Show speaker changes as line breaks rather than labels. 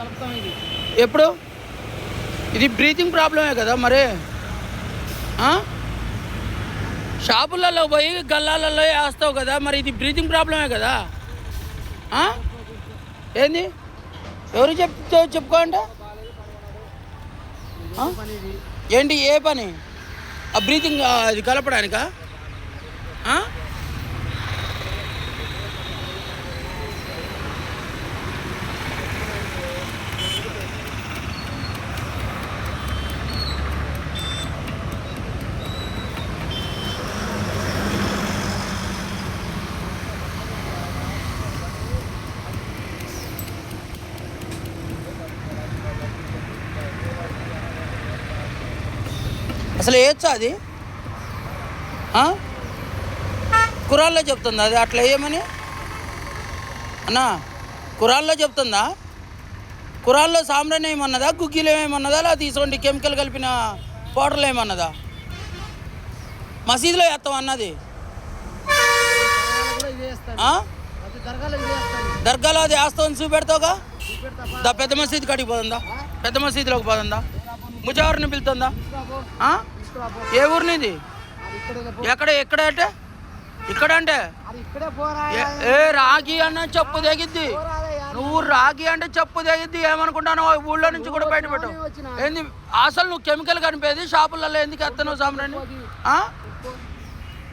కలుపుతాం ఇది.
ఎప్పుడు? ఇది బ్రీతింగ్ ప్రాబ్లమే కదా మరి. షాపులలో పోయి గల్లాలలో వేస్తావు కదా మరి ఇది బ్రీతింగ్ ప్రాబ్లమే కదా? ఏంది? ఎవరు
చెప్తే చెప్పుకోండి
ఏంటి ఏ పని? ఆ బ్రీతింగ్ అది కలపడానికా? అసలు వేయచ్చా అది? కురాల్లో చెప్తుందా అది? అట్లా వేయమని అన్నా కురాల్లో చెప్తుందా? కురాల్లో సాంబ్రాన్ ఏమన్నదా? గుగ్గిలు ఏమన్నదా? లేదా తీసుకోండి కెమికల్ కలిపిన పౌడర్లు ఏమన్నదా? మసీదులో వేస్తాం అన్నది.
దర్గాలో అది వేస్తావు
అని అది వేస్తామని చూపెడతావుగా పెద్ద మసీద్ కాడికి పోతుందా పెద్ద మసీదులోకి పోతుందా? ముజావర్ని పిలుతుందా? ఆ? ఏ ఊరు నీది ఎక్కడ ఎక్కడ అంటే? ఇక్కడ అంటే? ఏ- రాగి అన్న చెప్పు తెగిద్ది. నువ్వు రాగి అంటే చెప్పు తెగిద్ది. ఏమనుకుంటాను ఊళ్ళో నుంచి కూడా బయట పెట్టు. ఏంది? అసలు నువ్వు కెమికల్ కనిపేది? షాపులలో ఎందుకు ఎత్తను సామ్రాన్ని ఆ?